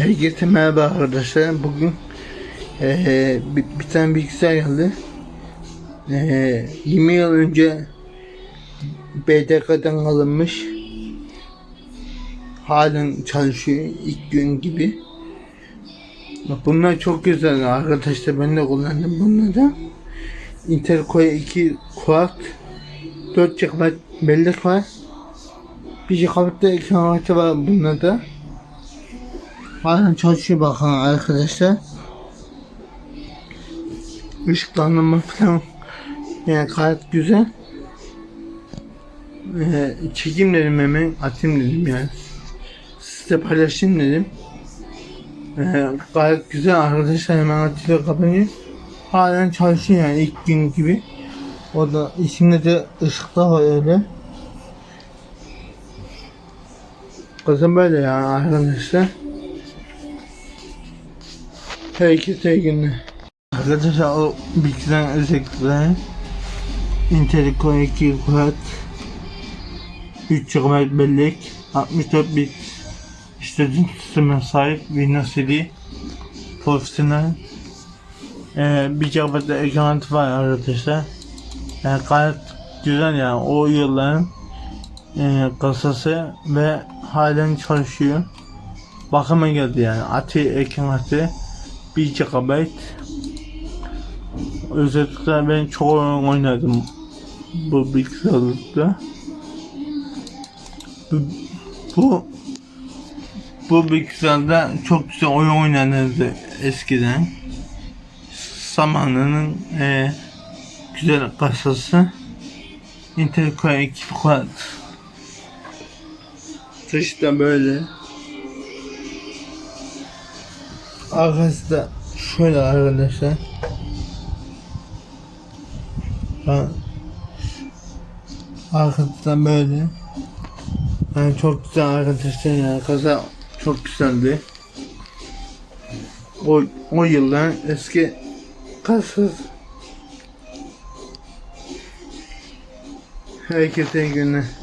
Herkese merhaba arkadaşlar. Bugün eee, bir, bir tane bilgisayar geldi. Eee 20 yıl önce BDK'dan alınmış. Halen çalışıyor ilk gün gibi. Bunlar çok güzel arkadaşlar. Ben de kullandım bunları. Intel Core 2 Quad 4 GB bellek var. 1 GB da ekran kartı var bunlarda. Halen çalışıyor bakın arkadaşlar. Işıklandırma falan yani gayet güzel. Ee, çekim dedim hemen atayım dedim yani. Size paylaşayım dedim. Ee, gayet güzel arkadaşlar hemen atıyla kapanıyor. Halen çalışıyor yani ilk gün gibi. O da içinde de ışıklar var öyle. Kızım böyle yani arkadaşlar. Herkese iyi günler. Arkadaşlar o bilgisayarın özellikleri Intel Core 2 Quad 3 GB bellek 64 bit işletim sistemine sahip Windows 7 profesyonel. Ee, 1 GB ekran var arkadaşlar. Yani gayet güzel yani o yılların e, kasası ve halen çalışıyor. Bakıma geldi yani Ati ekran kartı 1 GB Özellikle ben çok oyun oynadım bu bilgisayarda. Bu, bu bu bilgisayarda çok güzel oyun oynanırdı eskiden. Zamanının e, güzel kasası. Intel Core 2 Quad. Dışı da böyle. Arkası da şöyle arkadaşlar. Ha. Arkasından böyle. Yani çok güzel arkadaşlar yani kaza çok güzeldi. O, o yıldan eski kasız. Herkese iyi günler.